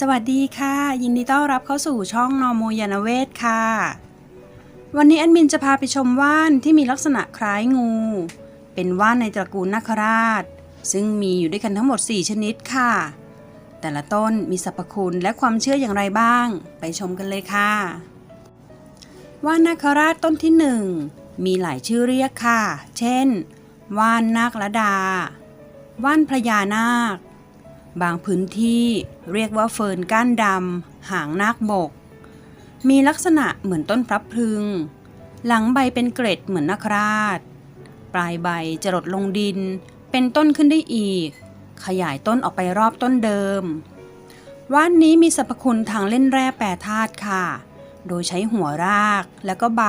สวัสดีค่ะ ยินดีต้อนรับเข้าสู่ช่องนอโมยานเวศค่ะ วันนี้แอดมินจะพาไปชมว่านที่มีลักษณะคล้ายงู เป็นว่านในตระกูลนาคราช ซึ่งมีอยู่ด้วยกันทั้งหมด 4 ชนิดค่ะ แต่ละต้นมีสรรพคุณและความเชื่ออย่างไรบ้าง ไปชมกันเลยค่ะ ว่านนาคราชต้นที่หนึ่งมีหลายชื่อเรียกค่ะ เช่น ว่านนาคละดา ว่านพระยานาค บางพื้นที่ เรียกว่าเฟิร์นก้านดำหางนาคบก มีลักษณะเหมือนต้นพลับพลึง หลังใบเป็นเกร็ดเหมือนนาคราช ปลายใบจะหลดลงดิน เป็นต้นขึ้นได้อีก ขยายต้นออกไปรอบต้นเดิม ว่านนี้มีสรรพคุณทางเล่นแร่แปรธาตุค่ะ โดยใช้หัวรากแล้วก็ใบ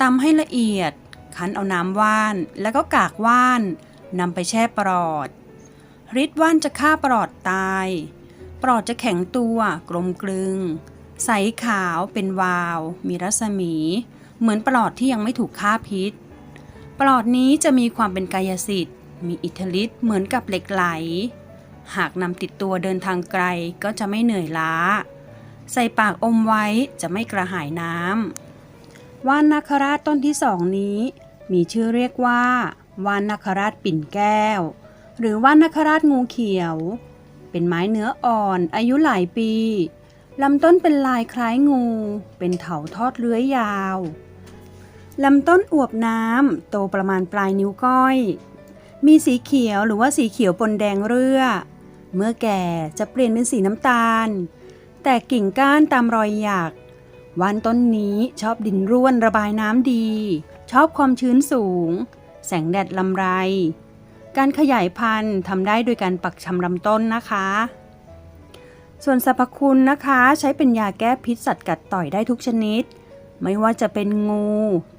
ตำให้ละเอียด คั้นเอาน้ำว่านแล้วก็กากว่านนำไปแช่ปลอดฤทธิ์ว่านจะฆ่าปลอดตาย ปลอดจะแข็งตัวกลมกลึง ใสขาวเป็นวาว มีรัศมี เหมือนปลอดที่ยังไม่ถูกฆ่าพิษ ปลอดนี้จะมีความเป็นกายสิทธิ์ มีอิทธิฤทธิ์เหมือนกับเหล็กไหล หากนำติดตัวเดินทางไกลก็จะไม่เหนื่อยล้า ใส่ปากอมไว้จะไม่กระหายน้ำว่านนาคราชต้นที่สองนี้ มีชื่อเรียกว่าว่านนาคราชปิ่นแก้ว หรือว่านนาคราชงูเขียว เป็นไม้เนื้ออ่อนอายุหลายปีลำต้นเป็นลายคล้ายงู เป็นเถาทอดเลื้อยยาวลำต้นอวบน้ำโตประมาณปลายนิ้วก้อย มีสีเขียวหรือว่าสีเขียวปนแดงเรื่อ เมื่อแก่จะเปลี่ยนเป็นสีน้ำตาล แต่กิ่งก้านตามรอยหยักวันต้นนี้ชอบดินร่วนระบายน้ำดี ชอบความชื้นสูง แสงแดดลำไร การขยายพันธุ์ทำได้โดยการปักชำลำต้นนะคะ ส่วนสรรพคุณนะคะใช้เป็นยาแก้พิษสัตว์กัดต่อยได้ทุกชนิด ไม่ว่าจะเป็นงู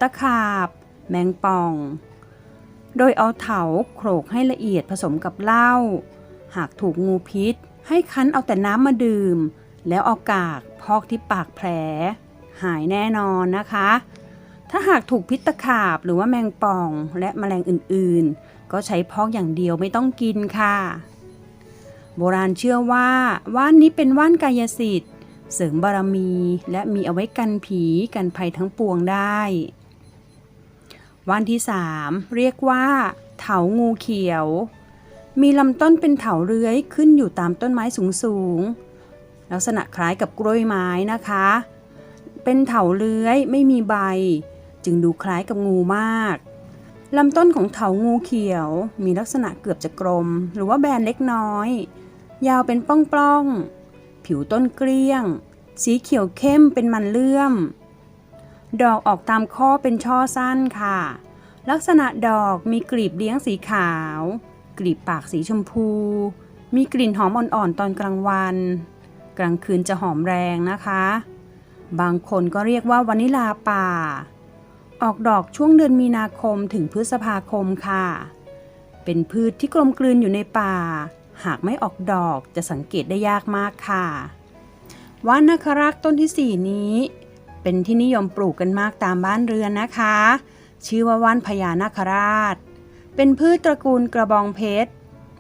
ตะขาบ แมงป่อง โดยเอาเถาโขลกให้ละเอียดผสมกับเหล้า หากถูกงูพิษ ให้คั้นเอาแต่น้ำมาดื่ม แล้วเอากากพอกที่ปากแผล หายแน่นอนนะคะ ถ้าหากถูกพิษตะขาบหรือว่าแมงป่องและแมลงอื่นๆ ก็ใช้พอกอย่างเดียวไม่ต้องกินค่ะ โบราณเชื่อว่าว่านนี้เป็นว่านกายสิทธิ์ เสริมบารมี และมีเอาไว้กันผีกันภัยทั้งปวงได้ว่านที่สามเรียกว่าเถางูเขียว มีลำต้นเป็นเถาเลื้อยขึ้นอยู่ตามต้นไม้สูงๆลักษณะคล้ายกับกล้วยไม้นะคะ เป็นเถาเลื้อยไม่มีใบ จึงดูคล้ายกับงูมากลำต้นของเถางูเขียว มีลักษณะเกือบจะกลม หรือว่าแบนเล็กน้อย ยาวเป็นป้องๆ ผิวต้นเกลี้ยง สีเขียวเข้มเป็นมันเลื่อม ดอกออกตามข้อเป็นช่อสั้นค่ะ ลักษณะดอกมีกลีบเลี้ยงสีขาว กลีบปากสีชมพู มีกลิ่นหอมอ่อนๆ ตอนกลางวัน กลางคืนจะหอมแรงนะคะ บางคนก็เรียกว่าวานิลาป่า ออกดอกช่วงเดือนมีนาคมถึงพฤษภาคมค่ะ เป็นพืชที่กลมกลืนอยู่ในป่า หากไม่ออกดอกจะสังเกตได้ยากมากค่ะว่านนาครักต้นที่ 4 นี้ เป็นที่นิยมปลูกกันมากตามบ้านเรือนนะคะ ชื่อว่าว่านพญานาคราช เป็นพืชตระกูลกระบองเพชร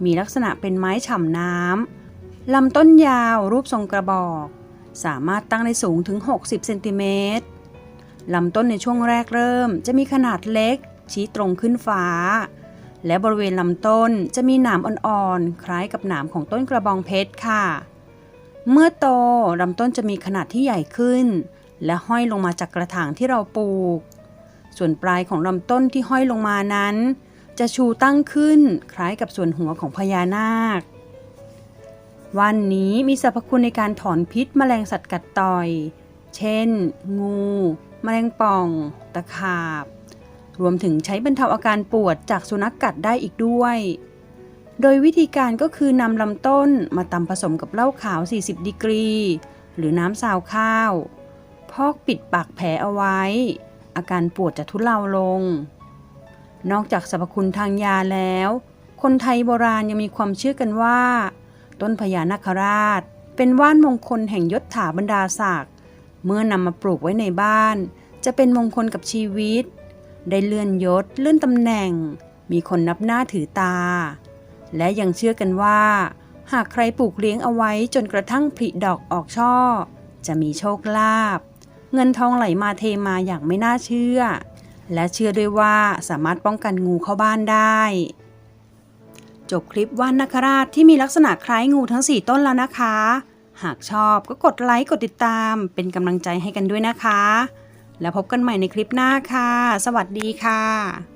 มีลักษณะเป็นไม้ฉ่ำน้ำลำต้นยาวรูปทรงกระบอก สามารถตั้งได้สูงถึง 60 เซนติเมตร ลำต้นในช่วงแรกเริ่ม จะมีขนาดเล็ก ชี้ตรงขึ้นฟ้า และบริเวณลำต้นจะมีหนามอ่อนๆ คล้ายกับหนามของต้นกระบองเพชรค่ะ เมื่อโตลำต้นจะมีขนาดที่ใหญ่ขึ้น และห้อยลงมาจากกระถางที่เราปลูก ส่วนปลายของลำต้นที่ห้อยลงมานั้น จะชูตั้งขึ้น คล้ายกับส่วนหัวของพญานาควันนี้มีสรรพคุณในการถอนพิษแมลงสัตว์กัดต่อย เช่น งู แมลงป่อง ตะขาบ รวมถึงใช้บรรเทาอาการปวดจากสุนัขกกัดได้อีกด้วย โดยวิธีการก็คือนำลำต้นมาตำผสมกับเหล้าขาว 40 ดีกรี หรือน้ำซาวข้าว พอกปิดปากแผลเอาไว้ อาการปวดจะทุเลาลง นอกจากสรรพคุณทางยาแล้ว คนไทยโบราณยังมีความเชื่อกันว่า ต้นพญานาคราช เป็นว่านมงคลแห่งยศถาบรรดาศักดิ์ เมื่อนำมาปลูกไว้ในบ้าน จะเป็นมงคลกับชีวิต ได้เลื่อนยศเลื่อนตำแหน่ง มีคนนับหน้าถือตา และยังเชื่อกันว่า หากใครปลูกเลี้ยงเอาไว้จนกระทั่งผลิดอกออกช่อ จะมีโชคลาภเงินทองไหลมาเทมาอย่างไม่น่าเชื่อ และเชื่อด้วยว่าสามารถป้องกันงูเข้าบ้านได้ จบคลิปว่านนคราชที่มีลักษณะคล้ายงูทั้ง 4 ต้นแล้วนะคะ หากชอบก็กดไลค์กดติดตามเป็นกำลังใจให้กันด้วยนะคะ แล้วพบกันใหม่ในคลิปหน้าค่ะ สวัสดีค่ะ